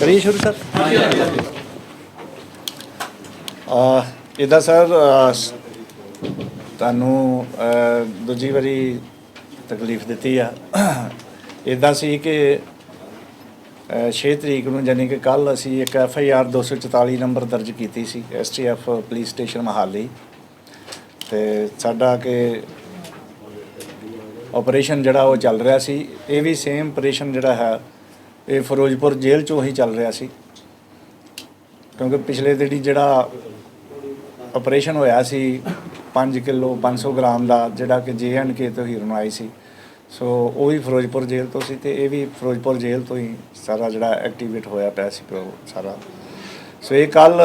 ਕਰੀਏ ਸ਼ੁਰੂ ਸਰ? ਆ ਇਹਦਾ ਸਰ ਤੁਹਾਨੂੰ ਦੂਜੀ ਵਾਰੀ ਤਕਲੀਫ ਦਿੱਤੀ ਆ। ਇਦਾਂ ਸੀ ਕਿ 6 ਤਰੀਕ ਨੂੰ ਯਾਨੀ ਕਿ ਕੱਲ ਅਸੀਂ ਇੱਕ ਐਫ ਆਈ ਆਰ 244 ਨੰਬਰ ਦਰਜ ਕੀਤੀ ਸੀ, S T F police station Mohali. ਤੇ ਸਾਡਾ ਕਿ ਆਪਰੇਸ਼ਨ ਜਿਹੜਾ ਉਹ ਚੱਲ ਰਿਹਾ ਸੀ, ਇਹ ਵੀ ਸੇਮ ਆਪਰੇਸ਼ਨ ਜਿਹੜਾ ਹੈ ਇਹ ਫਿਰੋਜ਼ਪੁਰ ਜੇਲ੍ਹ ਚੋਂ ਹੀ ਚੱਲ ਰਿਹਾ ਸੀ। ਕਿਉਂਕਿ ਪਿਛਲੇ ਦਿਨੀ ਜਿਹੜਾ ਆਪਰੇਸ਼ਨ ਹੋਇਆ ਸੀ 5 ਕਿਲੋ 500 ਗ੍ਰਾਮ ਦਾ, ਜਿਹੜਾ ਕਿ ਜੇ ਐਂਡ ਕੇ ਤੋਂ ਹੀਰੋਨ ਆਈ ਸੀ। ਸੋ ਉਹ ਵੀ ਫਿਰੋਜ਼ਪੁਰ ਜੇਲ੍ਹ ਤੋਂ ਸੀ ਤੇ ਇਹ ਵੀ ਫਿਰੋਜ਼ਪੁਰ ਜੇਲ੍ਹ ਤੋਂ ਹੀ ਸਾਰਾ ਜਿਹੜਾ ਐਕਟੀਵੇਟ ਹੋਇਆ ਪਿਆ ਸੀ ਉਹ ਸਾਰਾ। ਸੋ ਇਹ ਕੱਲ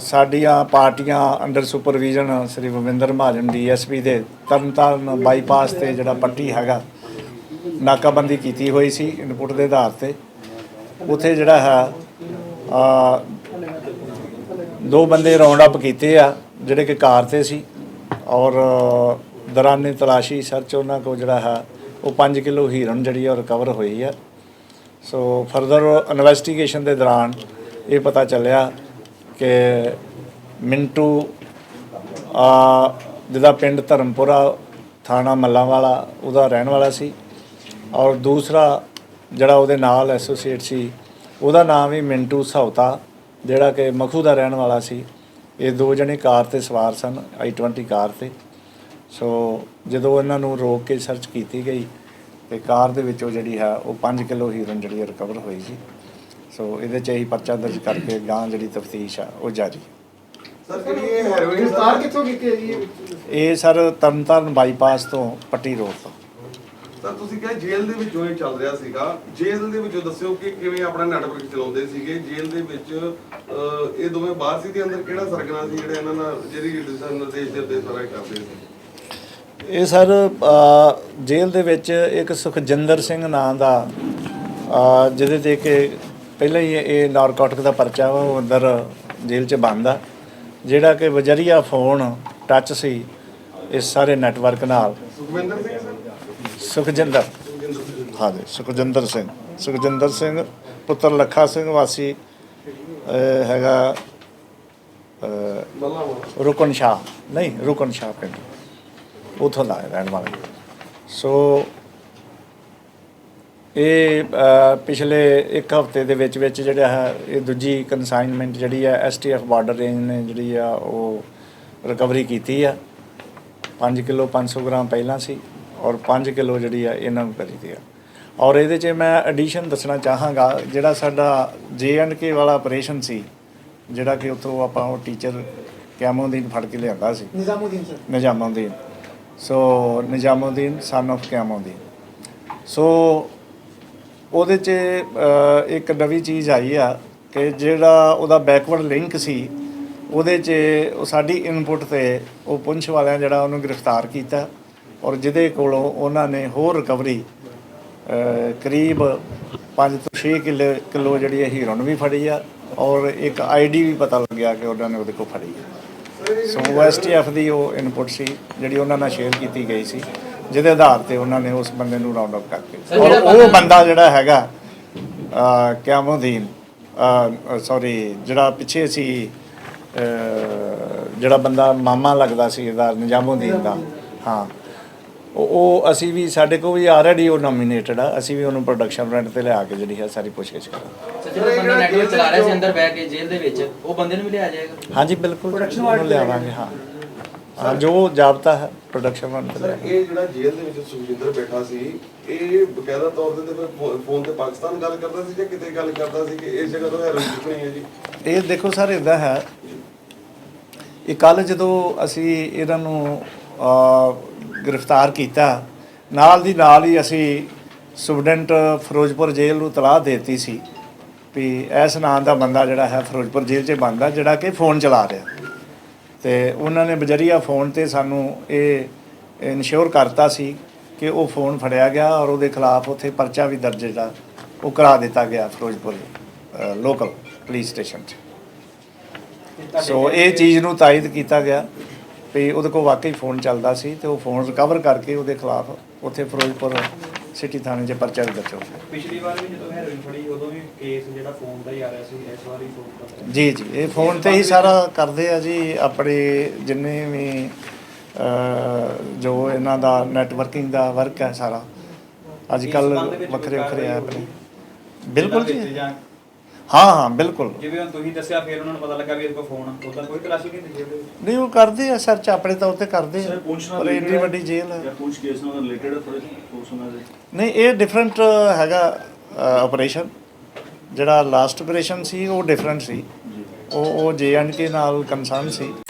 ਸਾਡੀਆਂ ਪਾਰਟੀਆਂ under supervision Shri Bhavinder Mahajan DSP ਦੇ ਤਰਨਤਾਰਨ ਬਾਈਪਾਸ ਤੇ ਜਿਹੜਾ ਪੱਟੀ ਹੈਗਾ ਨਾਕਾਬੰਦੀ ਕੀਤੀ ਹੋਈ ਸੀ ਇਨਪੁਟ ਦੇ ਆਧਾਰ ਤੇ। ਉਥੇ ਜਿਹੜਾ ਹੈ, ਆ, ਦੋ ਬੰਦੇ ਰਾਉਂਡ ਅਪ ਕੀਤੇ ਆ, ਜਿਹੜੇ ਕਿ ਕਾਰ ਤੇ ਸੀ। ਔਰ ਦੌਰਾਨੇ ਤਲਾਸ਼ੀ ਸਰਚ ਉਹਨਾਂ ਕੋ ਜਿਹੜਾ ਹੈ, ਉਹ 5 ਕਿਲੋ ਹੀਰਨ ਜਿਹੜੀ ਆ ਰਿਕਵਰ ਹੋਈ ਆ। ਸੋ ਫਰਦਰ ਇਨਵੈਸਟੀਗੇਸ਼ਨ ਦੇ ਦੌਰਾਨ ਇਹ ਪਤਾ ਚੱਲਿਆ ਕਿ ਮਿੰਟੂ, ਆ, ਜਿਹਦਾ ਪਿੰਡ ਧਰਮਪੁਰਾ ਥਾਣਾ ਮੱਲਾਂਵਾਲਾ, ਉਹਦਾ ਰਹਿਣ ਵਾਲਾ ਸੀ। ਔਰ ਦੂਸਰਾ ਜਿਹੜਾ ਉਹਦੇ ਨਾਲ ਐਸੋਸੀਏਟ ਸੀ ਉਹਦਾ ਨਾਮ ਵੀ ਮਿੰਟੂ ਸਹੌਤਾ ਜਿਹੜਾ ਕਿ ਮਖੂ ਦਾ ਰਹਿਣ ਵਾਲਾ ਸੀ। ਇਹ ਦੋ ਜਣੇ ਕਾਰ ਤੇ ਸਵਾਰ ਸਨ i20 ਕਾਰ ਤੇ। ਸੋ ਜਦੋਂ ਇਹਨਾਂ ਨੂੰ ਰੋਕ ਕੇ ਸਰਚ ਕੀਤੀ ਗਈ ਤੇ ਕਾਰ ਦੇ ਵਿੱਚੋਂ ਜਿਹੜੀ ਹੈ ਉਹ 5 ਕਿਲੋ ਹੀਰੋਇਨ ਜਿਹੜੀ ਰਿਕਵਰ ਹੋਈ ਸੀ। ਸੋ ਇਹਦੇ ਚ ਹੀ ਪਰਚਾ ਦਰਜ ਕਰਕੇ ਗਾਂ ਜਿਹੜੀ ਤਫਤੀਸ਼ ਆ ਉਹ ਜਾਰੀ। ਸਰ ਜਿਹੜੀ ਇਹ ਹੈਰੋਇਨ ਗ੍ਰਿਫਤਾਰ ਕਿੱਥੋਂ ਕੀਤੀ ਹੈ ਜੀ? ਇਹ? ਸਰ ਤਰਨਤਾਰਨ ਬਾਈਪਾਸ ਤੋਂ ਪੱਟੀ ਰੋਡ ਤੋਂ। ਸਰ ਤੁਸੀਂ ਕਿਹਾ ਜੇਲ੍ਹ ਦੇ ਵਿੱਚੋਂ ਇਹ ਚੱਲ ਰਿਹਾ ਸੀਗਾ। ਜੇਲ੍ਹ ਦੇ ਵਿੱਚੋਂ ਦੱਸਿਓ ਕਿ ਕਿਵੇਂ ਆਪਣਾ ਨੈਟਵਰਕ ਚਲਾਉਂਦੇ ਸੀਗੇ। ਜੇਲ੍ਹ ਦੇ ਵਿੱਚ ਅਹ, ਇਹ ਦੋਵੇਂ ਬਾਹਰ ਸੀ ਤੇ ਅੰਦਰ ਕਿਹੜਾ ਸਰਗਨਾ ਸੀ ਜਿਹੜੇ ਇਹਨਾਂ ਨਾਲ ਜਿਹੜੀ ਦਿਸ਼ਾ ਨਿਰਦੇਸ਼ ਦੇ ਉੱਤੇ ਸਾਰਾ ਕਰਦੇ ਸੀ? ਇਹ ਸਰ ਅ, ਜੇਲ੍ਹ ਦੇ ਵਿੱਚ ਇੱਕ ਸੁਖਜਿੰਦਰ ਸਿੰਘ ਨਾਂ ਦਾ ਅ, ਜਿਹਦੇ ਤੇ ਕਿ ਪਹਿਲਾਂ ਹੀ ਇਹ ਨਾਰਕੋਟਿਕ ਦਾ ਪਰਚਾ ਵਾ ਉਹ ਅੰਦਰ ਜੇਲ੍ਹ 'ਚ ਬੰਦ ਆ। ਜਿਹੜਾ ਕਿ ਵਜਰੀਆ ਫੋਨ ਟੱਚ ਸੀ ਇਸ ਸਾਰੇ ਨੈਟਵਰਕ ਨਾਲ। ਸੁਖਵਿੰਦਰ ਸਿੰਘ ਸੁਖਜਿੰਦਰ। ਹਾਂਜੀ ਸੁਖਜਿੰਦਰ ਸਿੰਘ। ਸੁਖਜਿੰਦਰ ਸਿੰਘ ਪੁੱਤਰ ਲੱਖਾ ਸਿੰਘ ਵਾਸੀ ਹੈਗਾ ਅ, ਰੁਕਨ ਸ਼ਾਹ। ਨਹੀਂ ਰੁਕਨ ਸ਼ਾਹ ਪਿੰਡ। ਉਥੋਂ ਦਾ ਰਹਿਣ ਵਾਲਾ। ਸੋ ਇਹ ਪਿਛਲੇ ਇੱਕ ਹਫ਼ਤੇ ਦੇ ਵਿੱਚ ਵਿੱਚ ਜਿਹੜਾ ਹੈ ਇਹ ਦੂਜੀ ਕਨਸਾਈਨਮੈਂਟ ਜਿਹੜੀ ਹੈ ਐਸਟੀਐਫ ਬਾਰਡਰ ਰੇਂਜ ਨੇ ਜਿਹੜੀ ਆ ਉਹ ਰਿਕਵਰੀ ਕੀਤੀ ਆ। 5 ਕਿਲੋ 500 ਗ੍ਰਾਮ ਪਹਿਲਾਂ ਸੀ। ਔਰ 5 ਕਿਲੋ ਜਿਹੜੀ ਆ ਇਹਨਾਂ ਨੂੰ ਕਰੀ ਦੀ ਆ। ਔਰ ਇਹਦੇ 'ਚ ਮੈਂ ਐਡੀਸ਼ਨ ਦੱਸਣਾ ਚਾਹਾਂਗਾ ਜਿਹੜਾ ਸਾਡਾ ਜੇ ਐਂਡ ਕੇ ਵਾਲਾ ਆਪਰੇਸ਼ਨ ਸੀ ਜਿਹੜਾ ਕਿ ਉੱਥੋਂ ਆਪਾਂ ਉਹ ਟੀਚਰ ਕੈਮੋਦੀਨ ਫੜ ਕੇ ਲਿਆਂਦਾ ਸੀ। ਨਿਜ਼ਾਮੁਦੀਨ ਸਰ। ਨਿਜ਼ਾਮੁਦੀਨ। So ਨਿਜ਼ਾਮੁਦੀਨ son of ਕੈਮੋਦੀਨ। ਸੋ ਉਹਦੇ 'ਚ ਇੱਕ ਨਵੀਂ ਚੀਜ਼ ਆਈ ਆ ਕਿ ਜਿਹੜਾ ਉਹਦਾ ਬੈਕਵਰਡ ਲਿੰਕ ਸੀ ਉਹਦੇ 'ਚ ਸਾਡੀ ਇਨਪੁਟ ਤੇ ਉਹ ਪੁੰਛ ਵਾਲਿਆਂ ਜਿਹੜਾ ਉਹਨੂੰ ਗ੍ਰਿਫਤਾਰ ਕੀਤਾ। ਔਰ ਜਿਹਦੇ ਕੋਲੋਂ ਉਹਨਾਂ ਨੇ ਹੋਰ ਰਿਕਵਰੀ ਕਰੀਬ 5 ਤੋਂ 6 ਕਿਲੋ ਕਿਲੋ ਜਿਹੜੀ ਹੈ ਹੀਰੋਨ ਵੀ ਫੜੀ ਆ ਔਰ ਇੱਕ ਆਈਡੀ ਵੀ ਪਤਾ ਲੱਗਿਆ ਕਿ ਉਹਨਾਂ ਨੇ ਉਹਦੇ ਕੋਲ ਫੜੀ ਆ। ਸੋ ਐਸਟੀਐਫ ਦੀ ਉਹ ਇਨਪੁਟ ਸੀ ਜਿਹੜੀ ਉਹਨਾਂ ਨਾਲ ਸ਼ੇਅਰ ਕੀਤੀ ਗਈ ਸੀ ਜਿਹਦੇ ਆਧਾਰ ਤੇ ਉਹਨਾਂ ਨੇ ਉਸ ਬੰਦੇ ਨੂੰ ਰਾਉਂਡ ਅਪ ਕਰਕੇ। ਔਰ ਉਹ ਬੰਦਾ ਜਿਹੜਾ ਹੈਗਾ ਕਿਆਮੋਦੀਨ ਸੌਰੀ ਜਿਹੜਾ ਪਿੱਛੇ ਸੀ ਜਿਹੜਾ ਬੰਦਾ ਮਾਮਾ ਲੱਗਦਾ ਸੀ ਇਹਦਾ ਨਿਜ਼ਾਮੁਦੀਨ ਦਾ ਹਾਂ। ਉਹ ਅਸੀਂ ਵੀ ਸਾਡੇ ਕੋਲ ਵੀ ਆਲਰੇਡੀ ਉਹ ਨੋਮੀਨੇਟਡ ਆ। ਅਸੀਂ ਵੀ ਉਹਨੂੰ ਪ੍ਰੋਡਕਸ਼ਨ ਰੈਂਟ ਤੇ ਲਿਆ ਕੇ ਜਿਹੜੀ ਹੈ ਸਾਰੀ ਪੁੱਛਗਿੱਛ ਕਰਾਂਗੇ। ਸਰ ਜਿਹੜਾ ਬੰਦਾ ਨੈਟਵਰਕ ਚਲਾ ਰਿਹਾ ਸੀ ਅੰਦਰ ਬਹਿ ਕੇ ਜੇਲ੍ਹ ਦੇ ਵਿੱਚ ਉਹ ਬੰਦੇ ਨੂੰ ਵੀ ਲਿਆ ਜਾਏਗਾ? ਹਾਂਜੀ ਬਿਲਕੁਲ। ਉਹਨੂੰ ਲਿਆਵਾਂਗੇ ਹਾਂ। ਹਾਂ ਜੋ ਜਾਬਤਾ ਹੈ ਪ੍ਰੋਡਕਸ਼ਨ ਸਰ ਲਿਆਵਾਂਗੇ। ਇਹ ਜਿਹੜਾ ਜੇਲ੍ਹ ਦੇ ਵਿੱਚ ਸੁਖਜਿੰਦਰ ਬੈਠਾ ਸੀ ਇਹ ਬਕਾਇਦਾ ਤੌਰ ਤੇ ਤੇ ਫਿਰ ਫੋਨ ਤੇ ਪਾਕਿਸਤਾਨ ਗੱਲ ਕਰਦਾ ਸੀ ਜਾਂ ਕਿਤੇ ਗੱਲ ਕਰਦਾ ਸੀ ਕਿ ਇਸ ਜਗ੍ਹਾ ਤੋਂ ਹੈਰੋਇਨ ਕਿੱਥੋਂ ਹੈ ਜੀ? ਇਹ ਦੇਖੋ ਸਰ ਇਦਾਂ ਹੈ। ਇਹ ਕੱਲ ਜਦੋਂ ਅਸੀਂ ਇਹਨਾਂ ਨੂੰ ਗ੍ਰਿਫਤਾਰ ਕੀਤਾ। ਨਾਲ ਦੀ ਨਾਲ ਹੀ ਅਸੀਂ ਸੁਬਡੈਂਟ ਫਿਰੋਜ਼ਪੁਰ ਜੇਲ੍ਹ ਨੂੰ ਤਲਾਹ ਦੇਤੀ ਸੀ ਵੀ ਇਸ ਨਾਂ ਦਾ ਬੰਦਾ ਜਿਹੜਾ ਹੈ ਫਿਰੋਜ਼ਪੁਰ ਜੇਲ੍ਹ 'ਚ ਬੰਦਾ ਜਿਹੜਾ ਕਿ ਫੋਨ ਚਲਾ ਰਿਹਾ। ਤੇ ਉਹਨਾਂ ਨੇ ਬਜਰੀਆ ਫੋਨ ਤੇ ਸਾਨੂੰ ਇਹ ਇਨਸ਼ੋਰ ਕਰਤਾ ਸੀ ਕਿ ਉਹ ਫੋਨ ਫੜਿਆ ਗਿਆ ਔਰ ਉਹਦੇ ਖਿਲਾਫ ਉੱਥੇ ਪਰਚਾ ਵੀ ਦਰਜ ਜਿਹੜਾ ਉਹ ਕਰਾ ਦਿੱਤਾ ਗਿਆ ਫਿਰੋਜ਼ਪੁਰ ਲੋਕਲ ਪੁਲਿਸ ਸਟੇਸ਼ਨ 'ਚ। ਸੋ ਇਹ ਚੀਜ਼ ਨੂੰ ਤਾਇਦ ਕੀਤਾ ਗਿਆ। ਵੀ ਉਹਦੇ ਕੋਲ ਵਾਕਈ ਫੋਨ ਚੱਲਦਾ ਸੀ ਤੇ ਉਹ ਫੋਨ ਰਿਕਵਰ ਕਰਕੇ ਉਹਦੇ ਖਿਲਾਫ ਉੱਥੇ ਫਿਰੋਜ਼ਪੁਰ ਸਿਟੀ ਥਾਣੇ 'ਚ ਪਰਚਾ ਵੀ ਦਰਜ ਹੋ ਗਿਆ ਪਿਛਲੀ ਵਾਰ ਵੀ ਜਦੋਂ ਹੈਰੋਇਨ ਫੜੀ ਉਦੋਂ ਵੀ ਕੇਸ ਜਿਹੜਾ ਫੋਨ ਦਾ ਹੀ ਆ ਰਿਹਾ ਸੀ ਇਸ ਵਾਰ ਵੀ ਫੋਨ। ਜੀ ਜੀ ਇਹ ਫੋਨ ਤੇ ਹੀ ਸਾਰਾ ਕਰਦੇ ਆ ਜੀ ਆਪਣੇ ਜਿੰਨੇ ਵੀ ਜੋ ਇਹਨਾਂ ਦਾ ਨੈਟਵਰਕਿੰਗ ਦਾ ਵਰਕ ਹੈ ਸਾਰਾ ਅੱਜ ਕੱਲ ਵੱਖਰੇ ਵੱਖਰੇ ਐਪ ਨੇ? ਬਿਲਕੁਲ ਜਾਂ ਹਾਂ ਹਾਂ ਬਿਲਕੁਲ। ਜਿਵੇਂ ਹੁਣ ਤੁਸੀਂ ਦੱਸਿਆ ਫਿਰ ਉਹਨਾਂ ਨੂੰ ਪਤਾ ਲੱਗਾ ਵੀ ਇਹਦੇ ਕੋਲ ਫੋਨ ਆ। ਉਹਦਾ ਕੋਈ ਤਲਾਸ਼ੀ ਨਹੀਂ ਹੁੰਦੀ ਜੇਲ੍ਹ ਦੇ ਵਿੱਚ ਨਹੀਂ ਉਹ ਕਰਦੇ ਆ ਸਰਚ ਆਪਣੇ ਤੌਰ ਤੇ ਕਰਦੇ ਆ। ਸਰ ਪਰ ਇੰਨੀ ਵੱਡੀ ਜੇਲ੍ਹ ਹੈ ਜਾਂ ਪੁੰਛ ਕੇਸ ਨਾਲ ਰਿਲੇਟਡ ਥੋੜੇ ਉਹਨਾਂ ਦੇ। ਨਹੀਂ ਇਹ ਡਿਫਰੈਂਟ ਹੈਗਾ ਆਪਰੇਸ਼ਨ ਜਿਹੜਾ ਲਾਸਟ ਆਪਰੇਸ਼ਨ ਸੀ ਉਹ ਡਿਫਰੈਂਟ ਸੀ। ਉਹ ਉਹ ਜੇ ਐਂਡ ਕੇ ਨਾਲ ਕੰਸਰਨ ਸੀ।